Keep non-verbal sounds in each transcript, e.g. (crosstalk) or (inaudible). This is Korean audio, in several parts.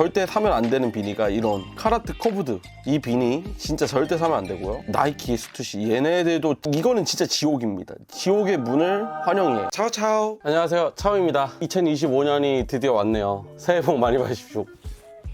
절대 사면 안 되는 비니가 이런 카라트 커브드 이 비니 진짜 절대 사면 안 되고요. 나이키 스투시 얘네들도 이거는 진짜 지옥입니다. 지옥의 문을 환영해. 차오차오. 안녕하세요. 차오입니다. 2025년이 드디어 왔네요. 새해 복 많이 받으십시오.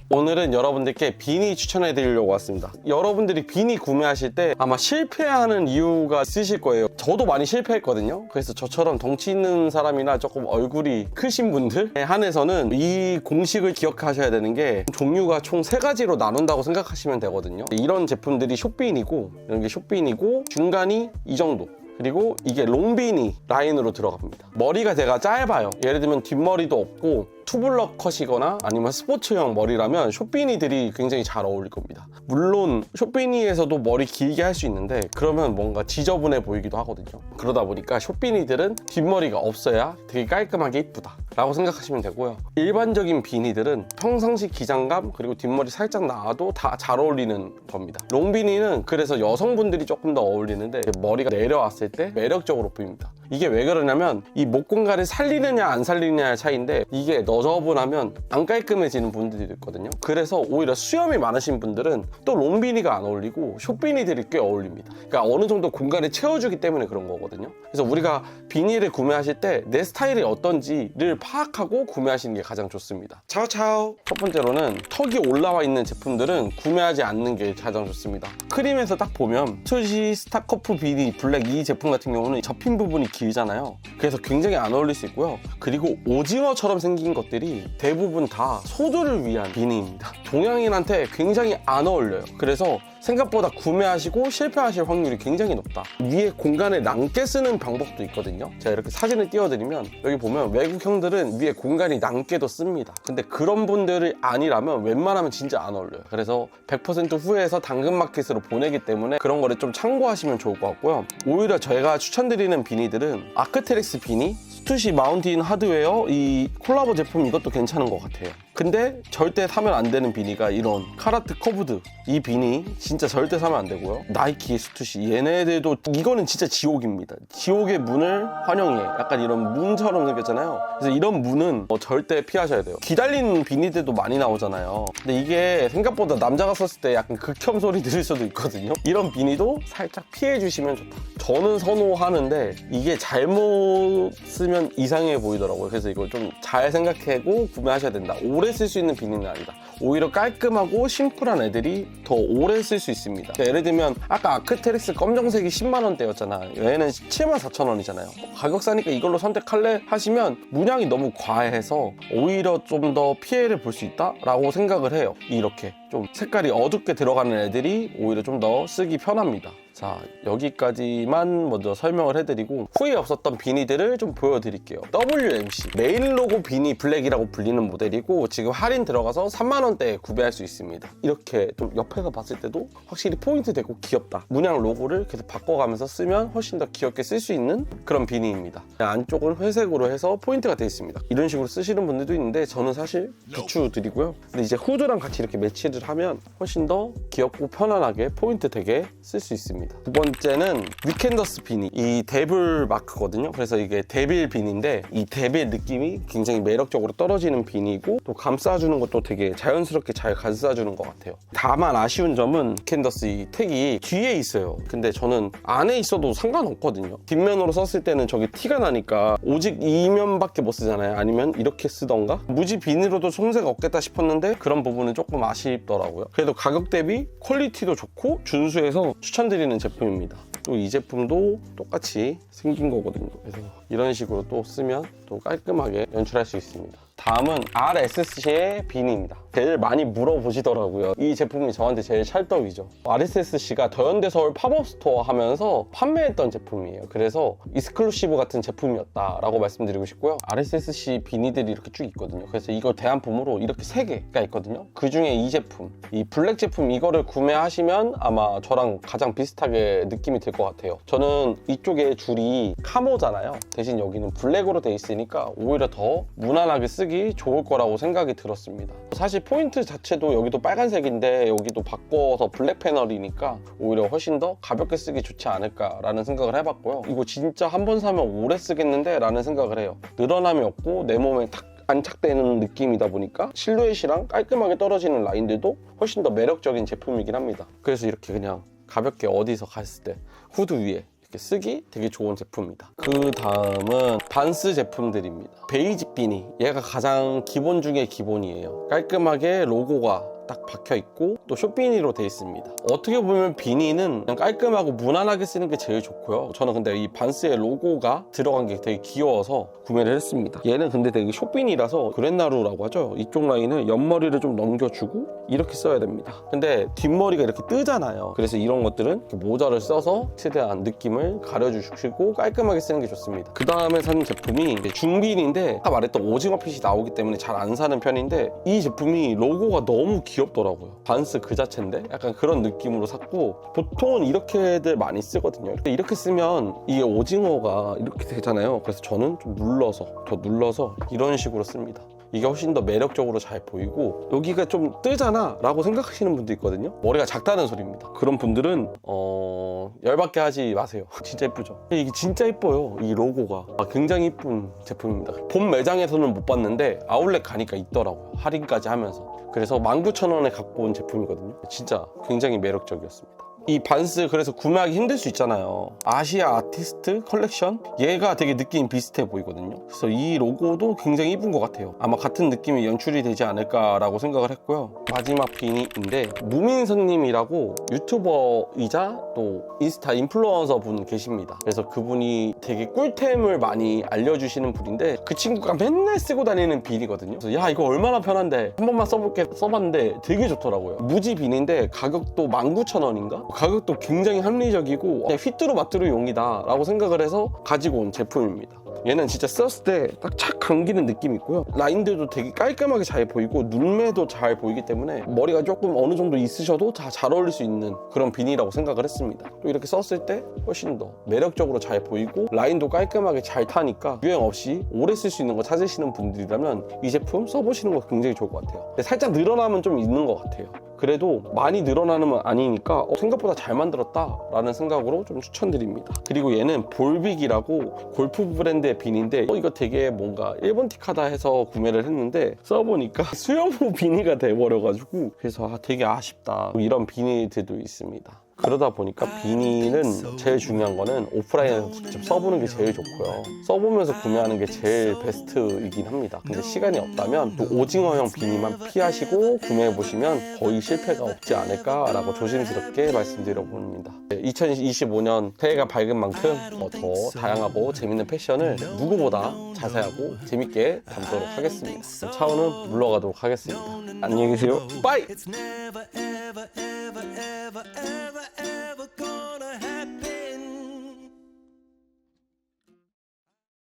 오늘은 여러분들께 비니 추천해 드리려고 왔습니다. 여러분들이 비니 구매하실 때 아마 실패하는 이유가 있으실 거예요. 저도 많이 실패했거든요. 그래서 저처럼 덩치 있는 사람이나 조금 얼굴이 크신 분들에 한해서는 이 공식을 기억하셔야 되는 게 종류가 총 세 가지로 나눈다고 생각하시면 되거든요. 이런 제품들이 숏빈이고 이런 게 숏빈이고 중간이 이 정도 그리고 이게 롱비니 라인으로 들어갑니다. 머리가 제가 짧아요. 예를 들면 뒷머리도 없고 투블럭 컷이거나 아니면 스포츠형 머리라면 숏비니들이 굉장히 잘 어울릴 겁니다. 물론 숏비니에서도 머리 길게 할 수 있는데 그러면 뭔가 지저분해 보이기도 하거든요. 그러다 보니까 숏비니들은 뒷머리가 없어야 되게 깔끔하게 이쁘다 라고 생각하시면 되고요. 일반적인 비니들은 평상시 기장감 그리고 뒷머리 살짝 나와도 다 잘 어울리는 겁니다. 롱비니는 그래서 여성분들이 조금 더 어울리는데 머리가 내려왔을 때 매력적으로 보입니다. 이게 왜 그러냐면 이 목 공간을 살리느냐 안 살리느냐의 차이인데 이게 너저분하면 안 깔끔해지는 분들이 있거든요. 그래서 오히려 수염이 많으신 분들은 또 롱비니가 안 어울리고 숏비니들이 꽤 어울립니다. 그러니까 어느 정도 공간을 채워주기 때문에 그런 거거든요. 그래서 우리가 비니를 구매하실 때 내 스타일이 어떤지를 파악하고 구매하시는 게 가장 좋습니다. 차오차오. 첫 번째로는 턱이 올라와 있는 제품들은 구매하지 않는 게 가장 좋습니다. 크림에서 딱 보면 투시 스타커프 비니 블랙 이 제품 같은 경우는 접힌 부분이 길잖아요. 그래서 굉장히 안 어울릴 수 있고요. 그리고 오징어처럼 생긴 것들이 대부분 다 소두를 위한 비니입니다. 동양인한테 굉장히 안 어울려요. 그래서 생각보다 구매하시고 실패하실 확률이 굉장히 높다. 위에 공간을 남게 쓰는 방법도 있거든요. 제가 이렇게 사진을 띄워드리면 여기 보면 외국 형들은 위에 공간이 남게도 씁니다. 근데 그런 분들이 아니라면 웬만하면 진짜 안 어울려요. 그래서 100% 후회해서 당근마켓으로 보내기 때문에 그런 거를 좀 참고하시면 좋을 것 같고요. 오히려 저희가 추천드리는 비니들은 아크테렉스 비니, 스투시 마운틴 하드웨어 이 콜라보 제품 이것도 괜찮은 것 같아요. 근데 절대 사면 안 되는 비니가 이런 카라트 커브드 이 비니 진짜 절대 사면 안 되고요. 나이키 스투시 얘네들도 이거는 진짜 지옥입니다. 지옥의 문을 환영해. 약간 이런 문처럼 생겼잖아요. 그래서 이런 문은 어, 절대 피하셔야 돼요. 기다리는 비니들도 많이 나오잖아요. 근데 이게 생각보다 남자가 썼을 때 약간 극혐 소리 들을 수도 있거든요. 이런 비니도 살짝 피해 주시면 좋다. 저는 선호하는데 이게 잘못 쓰면 이상해 보이더라고요. 그래서 이걸 좀 잘 생각하고 구매하셔야 된다. 오래 쓸 수 있는 비니는 아니다. 오히려 깔끔하고 심플한 애들이 더 오래 쓸 수 있습니다. 그러니까 예를 들면 아까 아크테릭스 검정색이 10만 원대였잖아. 얘는 7만 4천 원이잖아요. 가격 싸니까 이걸로 선택할래 하시면 문양이 너무 과해서 오히려 좀 더 피해를 볼 수 있다라고 생각을 해요. 이렇게 좀 색깔이 어둡게 들어가는 애들이 오히려 좀 더 쓰기 편합니다. 자 여기까지만 먼저 설명을 해드리고 후에 없었던 비니들을 좀 보여드릴게요. WMC 메인 로고 비니 블랙이라고 불리는 모델이고 지금 할인 들어가서 3만원대에 구매할 수 있습니다. 이렇게 좀 옆에서 봤을 때도 확실히 포인트 되고 귀엽다. 문양 로고를 계속 바꿔가면서 쓰면 훨씬 더 귀엽게 쓸 수 있는 그런 비니입니다. 안쪽은 회색으로 해서 포인트가 되어 있습니다. 이런 식으로 쓰시는 분들도 있는데 저는 사실 비추 드리고요. 근데 이제 후드랑 같이 이렇게 매치 를 하면 훨씬 더 귀엽고 편안하게 포인트 되게 쓸 수 있습니다. 두 번째는 위켄더스 비니 이 데빌 마크거든요. 그래서 이게 데빌 비니인데 이 데빌 느낌이 굉장히 매력적으로 떨어지는 비니고 또 감싸주는 것도 되게 자연스럽게 잘 감싸주는 것 같아요. 다만 아쉬운 점은 위켄더스 이 택이 뒤에 있어요. 근데 저는 안에 있어도 상관없거든요. 뒷면으로 썼을 때는 저기 티가 나니까 오직 이면밖에 못 쓰잖아요. 아니면 이렇게 쓰던가? 무지 비니로도 손색 없겠다 싶었는데 그런 부분은 조금 아쉽 더라고요 그래도 가격 대비 퀄리티도 좋고 준수해서 추천드리는 제품입니다. 또 이 제품도 똑같이 생긴 거거든요. 그래서 이런 식으로 또 쓰면 또 깔끔하게 연출할 수 있습니다. 다음은 RSC의 비니입니다. 제일 많이 물어보시더라고요. 이 제품이 저한테 제일 찰떡이죠. RSC가 더현대 서울 팝업 스토어 하면서 판매했던 제품이에요. 그래서 이스클루시브 같은 제품이었다라고 말씀드리고 싶고요. RSC 비니들이 이렇게 쭉 있거든요. 그래서 이걸 대한품으로 이렇게 세 개가 있거든요. 그 중에 이 제품, 이 블랙 제품 이거를 구매하시면 아마 저랑 가장 비슷하게 느낌이 들 것 같아요. 저는 이쪽에 줄이 카모잖아요. 대신 여기는 블랙으로 돼 있으니까 오히려 더 무난하게 쓰기 좋을 거라고 생각이 들었습니다. 사실 포인트 자체도 여기도 빨간색인데 여기도 바꿔서 블랙 패널이니까 오히려 훨씬 더 가볍게 쓰기 좋지 않을까라는 생각을 해봤고요. 이거 진짜 한 번 사면 오래 쓰겠는데 라는 생각을 해요. 늘어남이 없고 내 몸에 딱 안착되는 느낌이다 보니까 실루엣이랑 깔끔하게 떨어지는 라인들도 훨씬 더 매력적인 제품이긴 합니다. 그래서 이렇게 그냥 가볍게 어디서 갔을 때 후드 위에 이렇게 쓰기 되게 좋은 제품입니다. 그 다음은 반스 제품들입니다. 베이지 비니 얘가 가장 기본 중에 기본이에요. 깔끔하게 로고가 딱 박혀 있고 또 쇼비니로 돼 있습니다. 어떻게 보면 비니는 그냥 깔끔하고 무난하게 쓰는 게 제일 좋고요. 저는 근데 이 반스의 로고가 들어간 게 되게 귀여워서 구매를 했습니다. 얘는 근데 되게 쇼비니라서 그랜나루라고 하죠. 이쪽 라인을 옆머리를 좀 넘겨주고 이렇게 써야 됩니다. 근데 뒷머리가 이렇게 뜨잖아요. 그래서 이런 것들은 모자를 써서 최대한 느낌을 가려주시고 깔끔하게 쓰는 게 좋습니다. 그 다음에 산 제품이 중빈인데 아까 말했던 오징어 핏이 나오기 때문에 잘 안 사는 편인데 이 제품이 로고가 너무 귀 엽더라고요. 반스 그 자체인데 약간 그런 느낌으로 샀고 보통은 이렇게들 많이 쓰거든요. 이렇게 쓰면 이게 오징어가 이렇게 되잖아요. 그래서 저는 좀 눌러서 더 눌러서 이런 식으로 씁니다. 이게 훨씬 더 매력적으로 잘 보이고 여기가 좀 뜨잖아 라고 생각하시는 분도 있거든요 머리가 작다는 소리입니다 그런 분들은 어... 열받게 하지 마세요 (laughs) 진짜 예쁘죠 이게 진짜 예뻐요 이 로고가 아, 굉장히 예쁜 제품입니다 본 매장에서는 못 봤는데 아울렛 가니까 있더라고요 할인까지 하면서 그래서 19,000원에 갖고 온 제품이거든요. 진짜 굉장히 매력적이었습니다 이 반스 그래서 구매하기 힘들 수 있잖아요. 아시아 아티스트 컬렉션? 얘가 되게 느낌이 비슷해 보이거든요. 그래서 이 로고도 굉장히 이쁜 것 같아요. 아마 같은 느낌이 연출이 되지 않을까라고 생각을 했고요. 마지막 비니인데 무민선님이라고 유튜버이자 또 인스타 인플루언서 분 계십니다. 그래서 그분이 되게 꿀템을 많이 알려주시는 분인데 그 친구가 맨날 쓰고 다니는 비니거든요. 그래서 야 이거 얼마나 편한데? 한 번만 써볼게. 써봤는데 되게 좋더라고요. 무지 비니인데 가격도 19,000원인가? 가격도 굉장히 합리적이고 그냥 휘뚜루 마뚜루 용이다 라고 생각을 해서 가지고 온 제품입니다. 얘는 진짜 썼을 때 딱 착 감기는 느낌이 있고요. 라인들도 되게 깔끔하게 잘 보이고 눈매도 잘 보이기 때문에 머리가 조금 어느 정도 있으셔도 다 잘 어울릴 수 있는 그런 비니라고 생각을 했습니다. 또 이렇게 썼을 때 훨씬 더 매력적으로 잘 보이고 라인도 깔끔하게 잘 타니까 유행 없이 오래 쓸 수 있는 거 찾으시는 분들이라면 이 제품 써보시는 거 굉장히 좋을 것 같아요. 살짝 늘어나면 좀 있는 것 같아요 그래도 많이 늘어나는 건 아니니까 어, 생각보다 잘 만들었다 라는 생각으로 좀 추천드립니다. 그리고 얘는 볼빅이라고 골프 브랜드의 비니인데 어, 이거 되게 뭔가 일본 티카다 해서 구매를 했는데 써보니까 (laughs) 수영복 비니가 돼버려가지고 그래서 아, 되게 아쉽다. 이런 비니들도 있습니다 그러다 보니까 비니는 제일 중요한 거는 오프라인에서 직접 써보는 게 제일 좋고요. 써보면서 구매하는 게 제일 베스트이긴 합니다. 근데 시간이 없다면 또 오징어형 비니만 피하시고 구매해보시면 거의 실패가 없지 않을까라고 조심스럽게 말씀드려 봅니다. 2025년 새해가 밝은 만큼 어, 더 다양하고 재밌는 패션을 누구보다 자세하고 재밌게 담도록 하겠습니다. 차오는 물러가도록 하겠습니다. 안녕히 계세요. 빠이!